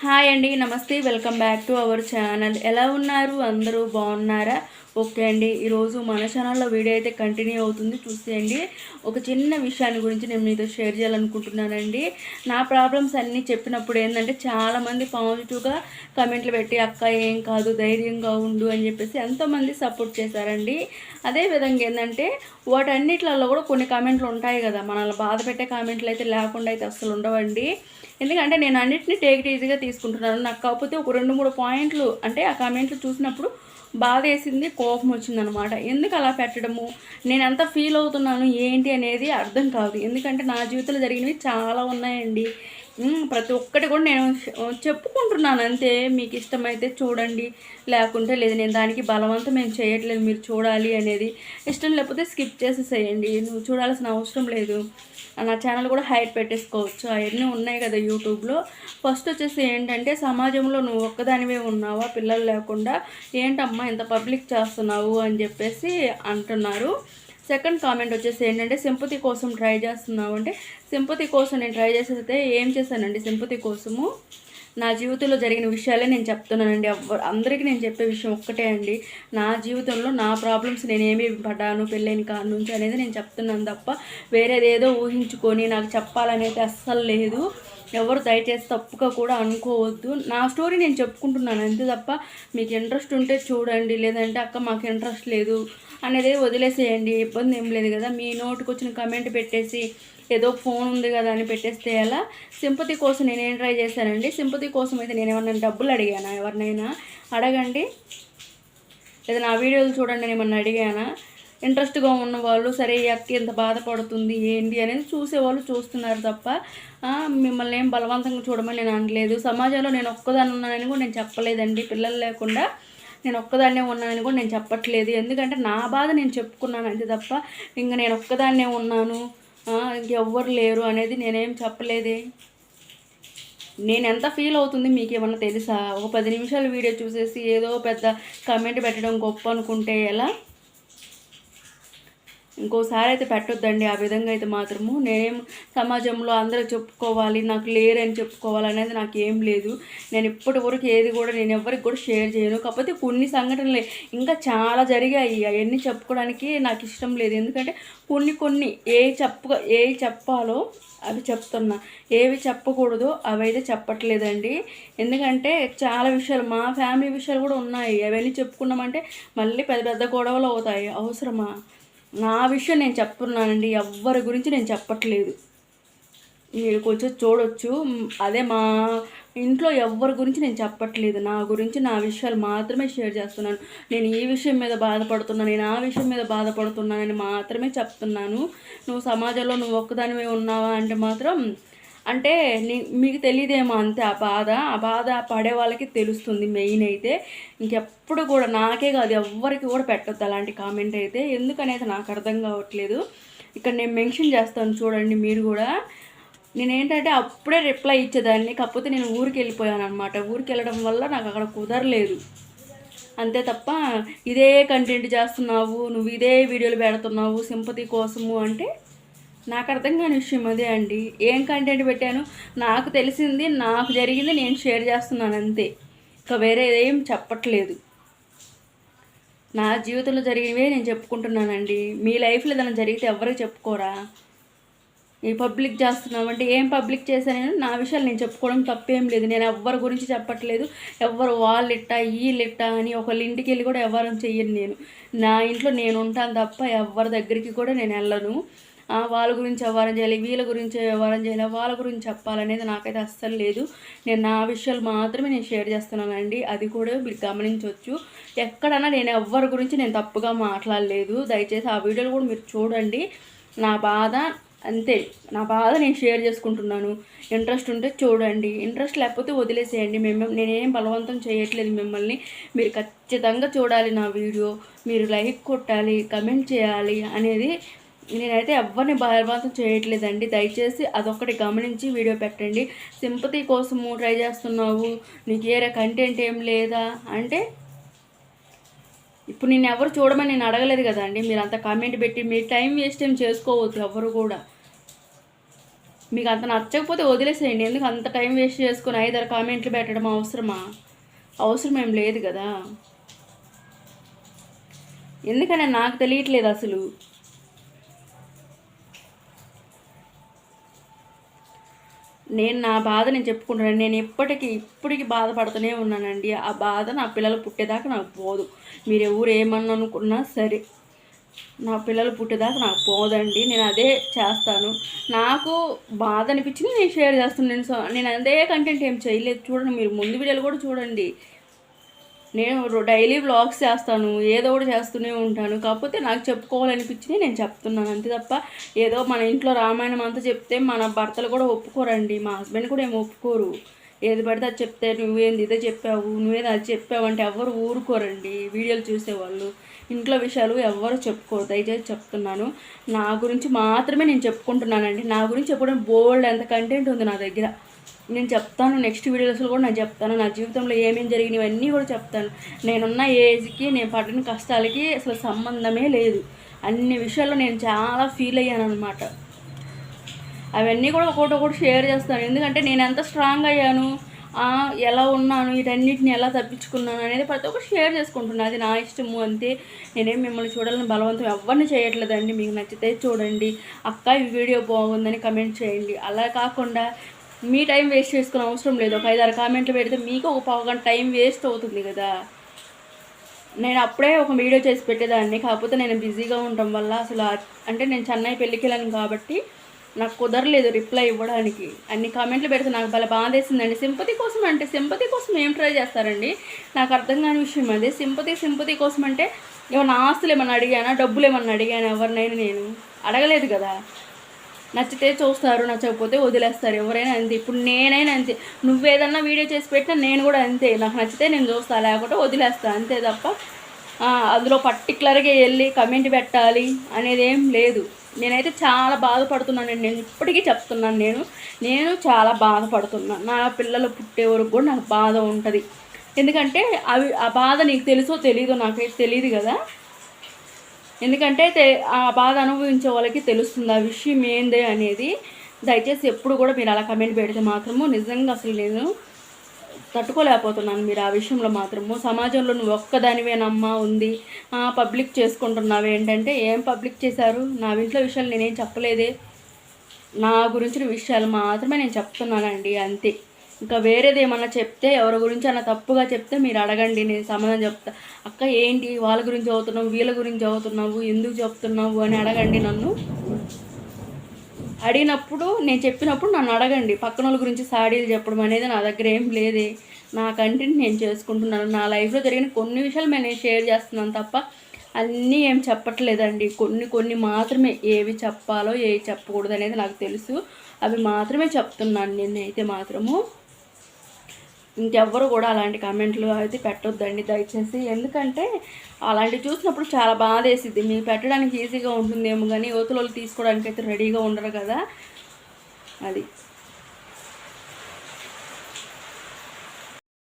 Hi అండి నమస్తే welcome back to our channel. ఎలా ఉన్నారు? అందరూ బాగున్నారా? ఓకే అండి ఈరోజు మన ఛానల్లో వీడియో అయితే కంటిన్యూ అవుతుంది చూసేయండి. ఒక చిన్న విషయాన్ని గురించి నేను మీతో షేర్ చేయాలనుకుంటున్నానండి. నా ప్రాబ్లమ్స్ అన్నీ చెప్పినప్పుడు ఏంటంటే చాలామంది పాజిటివ్గా కమెంట్లు పెట్టి అక్క ఏం కాదు ధైర్యంగా ఉండు అని చెప్పేసి ఎంతోమంది సపోర్ట్ చేశారండి. అదేవిధంగా ఏంటంటే వాటన్నిటిలలో కూడా కొన్ని కామెంట్లు ఉంటాయి కదా మనల్ని బాధ పెట్టే కామెంట్లు అయితే లేకుండా అయితే అసలు ఉండవండి. ఎందుకంటే నేను అన్నిటిని టేక్ ఈజీగా తీసుకుంటున్నాను. నాకు కాకపోతే ఒక రెండు మూడు పాయింట్లు అంటే ఆ కామెంట్లు చూసినప్పుడు బాధ వేసింది కోపం వచ్చిందనమాట. ఎందుకు అలా పెట్టడము? నేను ఎంత ఫీల్ అవుతున్నాను? ఏంటి అనేది అర్థం కాదు. ఎందుకంటే నా జీవితంలో జరిగినవి చాలా ఉన్నాయండి. ప్రతి ఒక్కటి కూడా నేను చెప్పుకుంటున్నాను. అంతే మీకు ఇష్టమైతే చూడండి. లేకుంటే లేదు నేను దానికి బలవంతం మేము చేయట్లేదు మీరు చూడాలి అనేది ఇష్టం లేకపోతే స్కిప్ చేసేసేయండి. నువ్వు చూడాల్సిన అవసరం లేదు. నా ఛానల్ కూడా హైట్ పెట్టేసుకోవచ్చు. అవన్నీ ఉన్నాయి కదా యూట్యూబ్లో. ఫస్ట్ వచ్చేసి ఏంటంటే సమాజంలో నువ్వు ఒక్కదానివే ఉన్నావా? పిల్లలు లేకుండా ఏంటమ్మా ఇంత పబ్లిక్ చేస్తున్నావు అని చెప్పేసి అంటున్నారు. సెకండ్ కామెంట్ వచ్చేసి ఏంటంటే సింపతి కోసం ట్రై చేస్తున్నావు అంటే సింపతి కోసం నేను ట్రై చేసేస్తే ఏం చేశానండి? సింపతి కోసము నా జీవితంలో జరిగిన విషయాలే నేను చెప్తున్నానండి. అందరికీ నేను చెప్పే విషయం ఒక్కటే అండి. నా జీవితంలో నా ప్రాబ్లమ్స్ నేను ఏమి పడ్డాను పెళ్ళైన కాడ నుంచి అనేది నేను చెప్తున్నాను తప్ప వేరేది ఏదో ఊహించుకొని నాకు చెప్పాలనేది అస్సలు లేదు. ఎవరు దయచేసి తప్పుగా కూడా అనుకోవద్దు. నా స్టోరీ నేను చెప్పుకుంటున్నాను అంతే తప్ప మీకు ఇంట్రెస్ట్ ఉంటే చూడండి లేదంటే అక్క మాకు ఇంట్రెస్ట్ లేదు అనేది వదిలేసేయండి ఇబ్బంది ఏం లేదు కదా. మీ నోటికి వచ్చిన కమెంట్ పెట్టేసి ఏదో ఫోన్ ఉంది కదా అని పెట్టేస్తే ఎలా? సింపతి కోసం నేనేం ట్రై చేశానండి? సింపతి కోసం అయితే నేను ఏమన్నా డబ్బులు అడిగానా ఎవరినైనా? అడగండి. లేదా నా వీడియోలు చూడండి నేను ఏమన్నా అడిగానా? ఇంట్రెస్ట్గా ఉన్న వాళ్ళు సరే ఈ అక్క ఎంత బాధపడుతుంది ఏంటి అనేది చూసేవాళ్ళు చూస్తున్నారు తప్ప మిమ్మల్ని ఏం బలవంతంగా చూడమని నేను అనలేదు. సమాజంలో నేను ఒక్కదాన్ని ఉన్నానని కూడా నేను చెప్పలేదండి. పిల్లలు లేకుండా నేను ఒక్కదాన్నే ఉన్నానని కూడా నేను చెప్పట్లేదు. ఎందుకంటే నా బాధ నేను చెప్పుకున్నాను అంతే తప్ప ఇంకా నేను ఒక్కదాన్నే ఉన్నాను ఇంకెవ్వరు లేరు అనేది నేనేం చెప్పలేదే. నేను ఎంత ఫీల్ అవుతుంది మీకు ఏమన్నా తెలుసా? ఒక పది నిమిషాల వీడియో చూసేసి ఏదో పెద్ద కమెంట్ పెట్టడం గొప్ప అనుకుంటే ఎలా? ఇంకోసారి అయితే పెట్టొద్దండి. ఆ విధంగా అయితే మాత్రము నేనేం సమాజంలో అందరూ చెప్పుకోవాలి నాకు లేరని చెప్పుకోవాలి అనేది నాకు ఏం లేదు. నేను ఇప్పటి వరకు ఏది కూడా నేను ఎవరికి కూడా షేర్ చేయను. కాకపోతే కొన్ని సంఘటనలు ఇంకా చాలా జరిగాయి. అవన్నీ చెప్పుకోవడానికి నాకు ఇష్టం లేదు. ఎందుకంటే కొన్ని కొన్ని ఏ చెప్ప ఏ చెప్పాలో అవి చెప్తున్నా. ఏవి చెప్పకూడదో అవి అయితే చెప్పట్లేదండి. ఎందుకంటే చాలా విషయాలు మా ఫ్యామిలీ విషయాలు కూడా ఉన్నాయి. అవన్నీ చెప్పుకున్నామంటే మళ్ళీ పెద్ద పెద్ద గొడవలు అవుతాయి. అవసరమా? నా విషయం నేను చెప్తున్నానండి ఎవ్వరి గురించి నేను చెప్పట్లేదు. మీరు కొంచెం చూడొచ్చు. అదే మా ఇంట్లో ఎవరి గురించి నేను చెప్పట్లేదు. నా గురించి నా విషయాలు మాత్రమే షేర్ చేస్తున్నాను. నేను ఈ విషయం మీద బాధపడుతున్నాను నేను ఆ విషయం మీద బాధపడుతున్నానని మాత్రమే చెప్తున్నాను. నువ్వు సమాజంలో నువ్వు ఒక్కదానివే ఉన్నావా అంటే మాత్రం అంటే మీకు తెలియదేమో అంతే ఆ బాధ ఆ బాధ పడే వాళ్ళకి తెలుస్తుంది మెయిన్ అయితే. ఇంకెప్పుడు కూడా నాకే కాదు ఎవ్వరికి కూడా పెట్టద్దు అలాంటి కామెంట్ అయితే. ఎందుకనేది నాకు అర్థం కావట్లేదు. ఇక్కడ నేను మెన్షన్ చేస్తాను చూడండి మీరు కూడా. నేను ఏంటంటే అప్పుడే రిప్లై ఇచ్చేదాన్ని కాకపోతే నేను ఊరికి వెళ్ళిపోయాను అనమాట ఊరికి వెళ్ళడం వల్ల నాకు అక్కడ కుదరలేదు. అంతే తప్ప ఇదే కంటెంట్ చేస్తున్నావు నువ్వు ఇదే వీడియోలు పెడుతున్నావు సింపతి కోసము అంటే నాకు అర్థం కాని విషయం అదే అండి. ఏం కంటెంట్ పెట్టాను? నాకు తెలిసింది నాకు జరిగింది నేను షేర్ చేస్తున్నాను అంతే. ఇంకా వేరే ఏం చెప్పట్లేదు. నా జీవితంలో జరిగినవే నేను చెప్పుకుంటున్నానండి. మీ లైఫ్లో ఏదైనా జరిగితే ఎవరికి చెప్పుకోరా? ఈ పబ్లిక్ చేస్తున్నామంటే ఏం పబ్లిక్ చేశానని నా విషయాలు నేను చెప్పుకోవడం తప్పేం లేదు. నేను ఎవ్వరి గురించి చెప్పట్లేదు. ఎవ్వరు వాళ్ళు ఇట్టా వీళ్ళిట్టా అని ఒకళ్ళ ఇంటికి వెళ్ళి కూడా ఎవరు చెయ్యను నేను. నా ఇంట్లో నేను ఉంటాను తప్ప ఎవరి దగ్గరికి కూడా నేను వెళ్ళను. వాళ్ళ గురించి వ్యవహారం చేయాలి వీళ్ళ గురించి వ్యవహారం చేయాలి వాళ్ళ గురించి చెప్పాలనేది నాకైతే అస్సలు లేదు. నేను నా విషయాలు మాత్రమే నేను షేర్ చేస్తున్నానండి. అది కూడా మీరు గమనించవచ్చు ఎక్కడన్నా నేను ఎవ్వరి గురించి నేను తప్పుగా మాట్లాడలేదు. దయచేసి ఆ వీడియోలు కూడా మీరు చూడండి. నా బాధ అంతే. నా బాధ నేను షేర్ చేసుకుంటున్నాను. ఇంట్రెస్ట్ ఉంటే చూడండి. ఇంట్రెస్ట్ లేకపోతే వదిలేసేయండి. మేము నేనేం బలవంతం చేయట్లేదు మిమ్మల్ని. మీరు ఖచ్చితంగా చూడాలి నా వీడియో. మీరు లైక్ కొట్టాలి కమెంట్ చేయాలి అనేది నేనైతే ఎవరిని బలవంతం చేయట్లేదండి. దయచేసి అదొక్కటి గమనించి వీడియో పెట్టండి. సింపతి కోసము ట్రై చేస్తున్నావు. నీకు ఏరే కంటెంట్ ఏం లేదా? అంటే ఇప్పుడు నేను ఎవరు చూడమని నేను అడగలేదు కదండి. మీరు అంత కామెంట్ పెట్టి మీ టైం వేస్ట్ ఏం చేసుకోవద్దు ఎవరు కూడా. మీకు అంత నచ్చకపోతే వదిలేసేయండి. ఎందుకు అంత టైం వేస్ట్ చేసుకుని ఐదారు కామెంట్లు పెట్టడం అవసరమా? అవసరం ఏం లేదు కదా. ఎందుకని నాకు తెలియట్లేదు అసలు. నేను నా బాధ నేను చెప్పుకుంటాను నేను ఎప్పటికీ ఇప్పటికీ బాధపడుతూనే ఉన్నానండి. ఆ బాధ నా పిల్లలు పుట్టేదాకా నాకు పోదు. మీరు ఎవరు ఏమన్నా అనుకున్నా సరే నా పిల్లలు పుట్టేదాకా నాకు పోదండి. నేను అదే చేస్తాను. నాకు బాధ అనిపించింది నేను షేర్ చేస్తున్నాను నేను సో- నేను అదే కంటెంట్ ఏం చేయలేదు. చూడండి మీరు ముందు వీడియోలు కూడా చూడండి. నేను డైలీ వ్లాగ్స్ చేస్తాను ఏదో ఒకటి చేస్తూనే ఉంటాను. కాకపోతే నాకు చెప్పుకోవాలనిపించింది నేను చెప్తున్నాను అంతే తప్ప ఏదో మన ఇంట్లో రామాయణం అంతా చెప్తే మన భర్తలు కూడా ఒప్పుకోరండి. మా హస్బెండ్ కూడా ఏమి ఒప్పుకోరు. ఏది పడితే అది చెప్తే నువ్వేంది ఇదే చెప్పావు నువ్వేది అది చెప్పావు అంటే ఎవరు ఊరుకోరండి. వీడియోలు చూసేవాళ్ళు. ఇంట్లో విషయాలు ఎవరు చెప్పుకోరు. దయచేసి చెప్తున్నాను. నా గురించి మాత్రమే నేను చెప్పుకుంటున్నానండి. నా గురించి చెప్పడం బోల్డ్ ఎంత కంటెంట్ ఉంది నా దగ్గర. నేను చెప్తాను నెక్స్ట్ వీడియోస్లో కూడా నేను చెప్తాను. నా జీవితంలో ఏమేమి జరిగినవి అన్నీ కూడా చెప్తాను. నేనున్న ఏజ్కి నేను పడిన కష్టాలకి అసలు సంబంధమే లేదు. అన్ని విషయాల్లో నేను చాలా ఫీల్ అయ్యాను అనమాట అవన్నీ కూడా ఒకటి ఒకటి షేర్ చేస్తాను. ఎందుకంటే నేను ఎంత స్ట్రాంగ్ అయ్యాను ఎలా ఉన్నాను వీటన్నిటిని ఎలా తప్పించుకున్నాను అనేది ప్రతి ఒక్కటి షేర్ చేసుకుంటున్నాను అది నా ఇష్టము అంతే. నేనేం మిమ్మల్ని చూడాలని బలవంతం ఎవరిని చేయట్లేదండి. మీకు నచ్చితే చూడండి. అక్క ఈ వీడియో బాగుందని కమెంట్ చేయండి. అలా కాకుండా మీ టైం వేస్ట్ చేసుకునే అవసరం లేదు. ఒక ఐదారు కామెంట్లు పెడితే మీకు ఒక పావు గంట టైం వేస్ట్ అవుతుంది కదా. నేను అప్పుడే ఒక వీడియో చేసి పెట్టేదాన్ని. కాకపోతే నేను బిజీగా ఉండటం వల్ల అసలు అంటే నేను చెన్నై పెళ్ళికి వెళ్ళాను కాబట్టి నాకు కుదరలేదు రిప్లై ఇవ్వడానికి. అన్ని కామెంట్లు పెడితే నాకు భలే బాధేసిందండి. సింపతి కోసం అంటే సింపతి కోసం ఏం ట్రై చేస్తారండి? నాకు అర్థం కాని విషయం అది. సింపతి సింపతి కోసం అంటే ఏమన్నా ఆస్తులు ఏమన్నా అడిగానా? డబ్బులు ఏమన్నా అడిగానా? ఎవరినైనా నేను అడగలేదు కదా. నచ్చితే చూస్తారు నచ్చకపోతే వదిలేస్తారు. ఎవరైనా అంతే. ఇప్పుడు నేనైనా అంతే. నువ్వేదన్నా వీడియో చేసి పెట్టినా నేను కూడా అంతే. నాకు నచ్చితే నేను చూస్తా లేకపోతే వదిలేస్తాను అంతే తప్ప అందులో పర్టికులర్గా వెళ్ళి కమెంట్ పెట్టాలి అనేది ఏం లేదు. నేనైతే చాలా బాధపడుతున్నాను. నేను ఇప్పటికీ చెప్తున్నాను నేను. నేను చాలా బాధపడుతున్నాను. నా పిల్లలు పుట్టే వరకు కూడా నాకు బాధ ఉంటుంది. ఎందుకంటే అవి ఆ బాధ నీకు తెలుసో తెలీదో నాకైతే తెలియదు కదా. ఎందుకంటే ఆ బాధ అనుభవించే వాళ్ళకి తెలుస్తుంది. ఆ విషయం ఏంది అనేది దయచేసి ఎప్పుడు కూడా మీరు అలా కమెంట్ పెడితే మాత్రము నిజంగా అసలు నేను తట్టుకోలేకపోతున్నాను. మీరు ఆ విషయంలో మాత్రము సమాజంలో నువ్వు ఒక్కదానివేనమ్మా ఉంది పబ్లిక్ చేసుకుంటున్నావు ఏంటంటే ఏం పబ్లిక్ చేశారు? నా ఇంట్లో విషయాలు నేనేం చెప్పలేదే? నా గురించిన విషయాలు మాత్రమే నేను చెప్తున్నానండి అంతే. ఇంకా వేరేది ఏమన్నా చెప్తే ఎవరి గురించి అన్న తప్పుగా చెప్తే మీరు అడగండి నేను సమాధానం చెప్తా. అక్క ఏంటి? వాళ్ళ గురించి చదువుతున్నావు వీళ్ళ గురించి చదువుతున్నావు ఎందుకు చెప్తున్నావు అని అడగండి నన్ను. అడిగినప్పుడు నేను చెప్పినప్పుడు నన్ను అడగండి. పక్కన వాళ్ళ గురించి సాడీలు చెప్పడం అనేది నా దగ్గర ఏం లేదే. నా కంటెంట్ నేను చేసుకుంటున్నాను. నా లైఫ్లో జరిగిన కొన్ని విషయాలు నేను షేర్ చేస్తున్నాను తప్ప అన్నీ ఏం చెప్పట్లేదండి. కొన్ని కొన్ని మాత్రమే ఏవి చెప్పాలో ఏవి చెప్పకూడదు అనేది నాకు తెలుసు. అవి మాత్రమే చెప్తున్నాను నేను అయితే మాత్రము. ఇంకెవ్వరు కూడా అలాంటి కామెంట్లు అయితే పెట్టొద్దండి దయచేసి. ఎందుకంటే అలాంటివి చూసినప్పుడు చాలా బాధ వేసిద్ది మీరు పెట్టడానికి ఈజీగా ఉంటుందేమో కానీ యువతలు వాళ్ళు తీసుకోవడానికి అయితే రెడీగా ఉండరు కదా. అది.